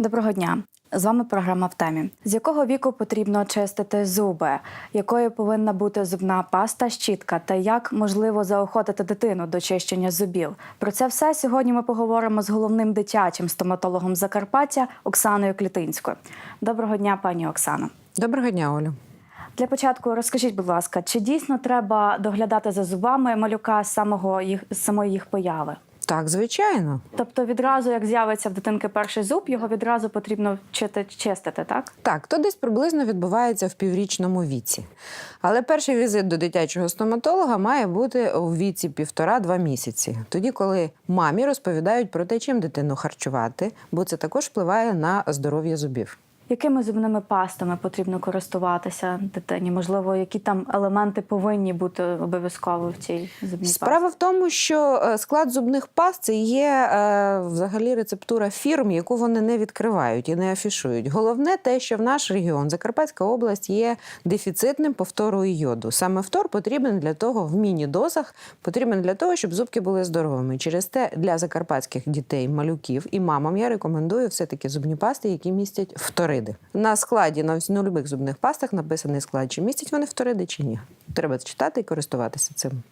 Доброго дня. З вами програма в темі. З якого віку потрібно чистити зуби? Якою повинна бути зубна паста, щітка та як можливо заохотити дитину до чищення зубів? Про це все сьогодні ми поговоримо з головним дитячим стоматологом Закарпаття Оксаною Клітинською. Доброго дня, пані Оксано. Доброго дня, Олю. Для початку розкажіть, будь ласка, чи дійсно треба доглядати за зубами малюка з самого їх з самої їх появи? Так, звичайно. Тобто відразу, як з'явиться в дитинки перший зуб, його відразу потрібно чистити, так? Так, то десь приблизно відбувається в піврічному віці. Але перший візит до дитячого стоматолога має бути у віці півтора-два місяці. Тоді, коли мамі розповідають про те, чим дитину харчувати, бо це також впливає на здоров'я зубів. Якими зубними пастами потрібно користуватися дитині? Можливо, які там елементи повинні бути обов'язково в цій зубній Справа в тому, що е, склад зубних паст це є е, взагалі рецептура фірм, яку вони не відкривають і не афішують. Головне те, що в наш регіон, Закарпатська область, є дефіцитним повтору йоду. Саме втор потрібен для того в міні-дозах, потрібен для того, щоб зубки були здоровими. Через те для закарпатських дітей, малюків і мамам я рекомендую все-таки зубні пасти, які містять фториди. На складі на на зубних пастах написаний склад, чи містять вони фториди, чи ні. Треба читати і користуватися цим.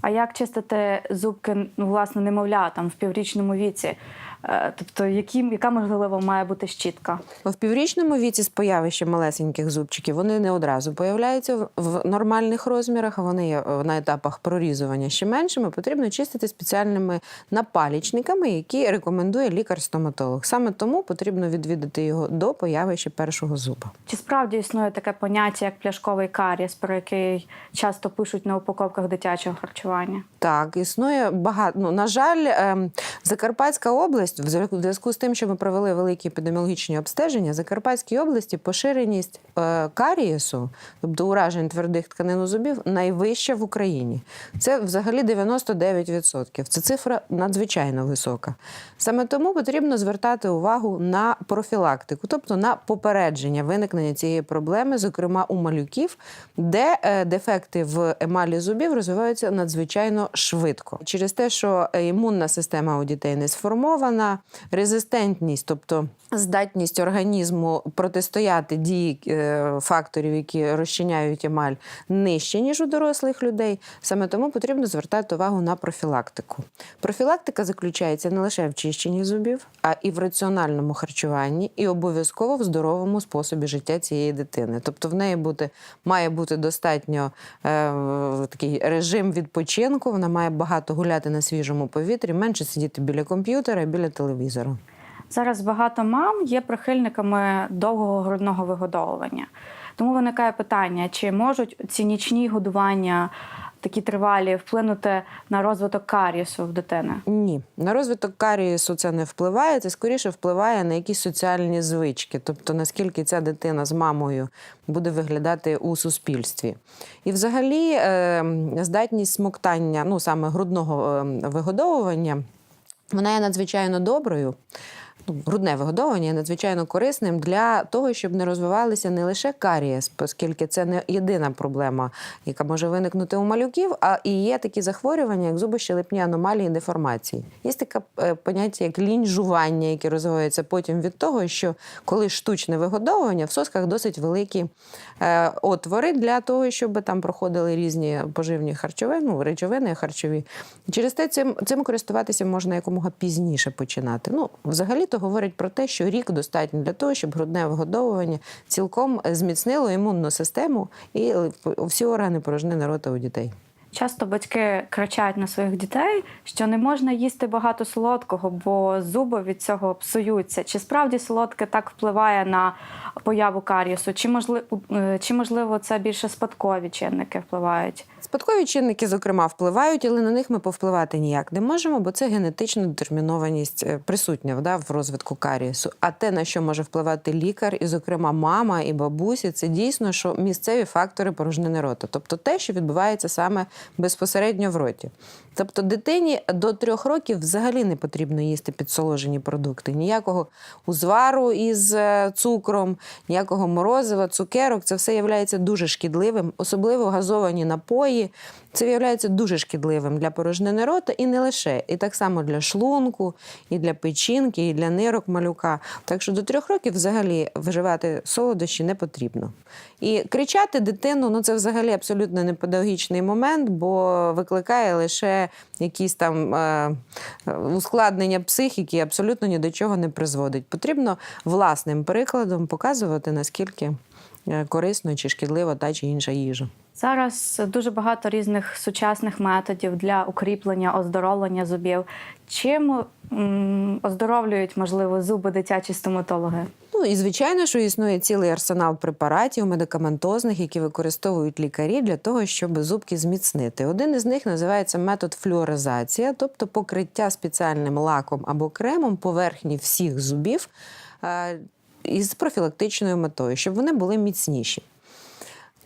А як чистити зубки ну, власне немовля там в піврічному віці? Е, Тобто, які, яка можливо має бути щітка? В піврічному віці з появи ще малесеньких зубчиків вони не одразу появляються в- нормальних розмірах, а вони є е, на етапах прорізування ще меншими. Потрібно чистити спеціальними напалічниками, які рекомендує лікар-стоматолог. Саме тому потрібно відвідати його до появи ще першого зуба. Чи справді існує таке поняття, як пляшковий карієс, про який часто пишуть на упаковках дитячого харчування? Так, існує багато. Ну, на жаль, ем, Закарпатська область, в зв'язку- з тим, що ми провели великі епідеміологічні обстеження, в Закарпатській області поширеність е, карієсу, тобто уражень твердих тканин у зубів, найвища в Україні. Це взагалі 99%. Це цифра надзвичайно висока. Саме тому потрібно звертати увагу на профілактику, тобто на попередження виникнення цієї проблеми, зокрема у малюків, де е, дефекти в емалі зубів розвиваються надзвичайно швидко. Через те, що е, імунна система у дітей не сформована, резистентність, тобто здатність організму протистояти дії е, факторів, які розчиняють емаль, нижче, ніж у дорослих людей. Саме тому потрібно звертати увагу на профілактику. Профілактика заключається не лише в чищенні зубів, а і в раціональному харчуванні, і обов'язково в здоровому способі життя цієї дитини. Тобто в неї бути, має бути достатньо е, такий режим відпочинку, вона має багато гуляти на свіжому повітрі, менше сидіти біля комп'ютера, біля телевізора. Зараз багато мам є прихильниками довгого грудного вигодовування. Тому виникає питання, чи можуть ці нічні годування такі тривалі вплинути на розвиток карієсу в дитини? Ні, на розвиток карієсу це не впливає. Це скоріше впливає на якісь соціальні звички, тобто наскільки ця дитина з мамою буде виглядати у суспільстві. І, взагалі, е, здатність смоктання, ну саме грудного е, вигодовування, вона є надзвичайно доброю. Ну, грудне вигодовування надзвичайно корисним для того, щоб не розвивалися не лише карієс, оскільки це не єдина проблема, яка може виникнути у малюків, а і є такі захворювання, як зубощелепні аномалії деформації. Є таке е, поняття, як лінь жування, яке розвивається потім від того, що коли штучне вигодовування, в сосках досить великі е, отвори для того, щоб там проходили різні поживні харчовини, ну, речовини харчові. Через те цим, цим користуватися можна якомога пізніше починати. Ну, взагалі то говорять про те, що рік достатньо для того, щоб грудне вигодовування цілком зміцнило імунну систему і всі органи порожнини рота у дітей. Часто батьки кричать на своїх дітей, що не можна їсти багато солодкого, бо зуби від цього псуються. Чи справді солодке так впливає на появу карієсу? Чи можливо, чи можливо це більше спадкові чинники впливають? Спадкові чинники, зокрема, впливають, але на них ми повпливати ніяк не можемо, бо це генетична детермінованість е, присутня да, в розвитку карієсу. А те, на що може впливати лікар, і, зокрема, мама і бабусі, це дійсно що місцеві фактори порожнини рота, тобто те, що відбувається саме безпосередньо в роті. Тобто дитині до трьох років взагалі не потрібно їсти підсоложені продукти. Ніякого узвару із е, цукром, ніякого морозива, цукерок. Це все є дуже шкідливим, особливо газовані напої. Це виявляється дуже шкідливим для порожнини рота і не лише. І так само для шлунку, і для печінки, і для нирок малюка. Так що до трьох років взагалі вживати солодощі не потрібно. І кричати дитину ну це взагалі абсолютно не педагогічний момент, бо викликає лише якісь там е, ускладнення психіки, абсолютно ні до чого не призводить. Потрібно власним прикладом показувати, наскільки е, корисно чи шкідлива та чи інша їжа. Зараз дуже багато різних сучасних методів для укріплення, оздоровлення зубів. Чим оздоровлюють, можливо, зуби дитячі стоматологи? Ну і звичайно, що існує цілий арсенал препаратів медикаментозних, які використовують лікарі для того, щоб зубки зміцнити. Один із них називається метод флюоризація, тобто покриття спеціальним лаком або кремом поверхні всіх зубів е, із профілактичною метою, щоб вони були міцніші.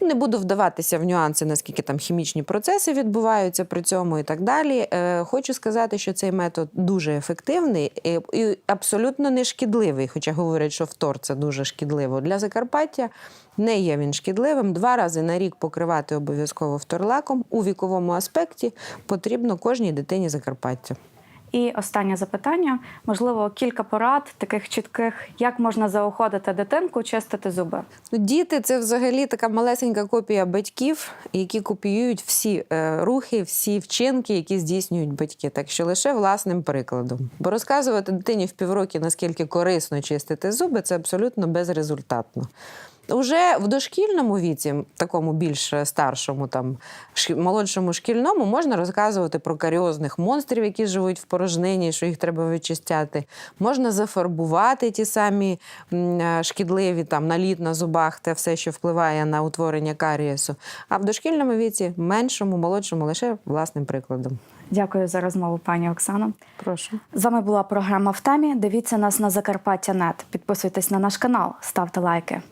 Не буду вдаватися в нюанси, наскільки там хімічні процеси відбуваються при цьому і так далі. Е, хочу сказати, що цей метод дуже ефективний і, абсолютно не шкідливий, хоча говорять, що втор це дуже шкідливо. Для Закарпаття не є він шкідливим. Два рази на рік покривати обов'язково вторлаком. У віковому аспекті потрібно кожній дитині Закарпаття. І останнє запитання: можливо, кілька порад таких чітких, як можна заохотити дитинку чистити зуби. Ну, Діти це взагалі така малесенька копія батьків, які копіюють всі е, рухи, всі вчинки, які здійснюють батьки. Так що лише власним прикладом. Бо розказувати дитині в півроки, наскільки корисно чистити зуби, це абсолютно безрезультатно. Уже в дошкільному віці, такому більш старшому, там молодшому шкільному, можна розказувати про каріозних монстрів, які живуть в порожнині, що їх треба вичистяти. Можна зафарбувати ті самі е, шкідливі там наліт на зубах, те все, що впливає на утворення карієсу. А в дошкільному віці, меншому, молодшому, лише власним прикладом. Дякую за розмову, пані Оксано. Прошу. З вами була програма в темі. Дивіться нас на Закарпаття Нет. Підписуйтесь на наш канал, ставте лайки.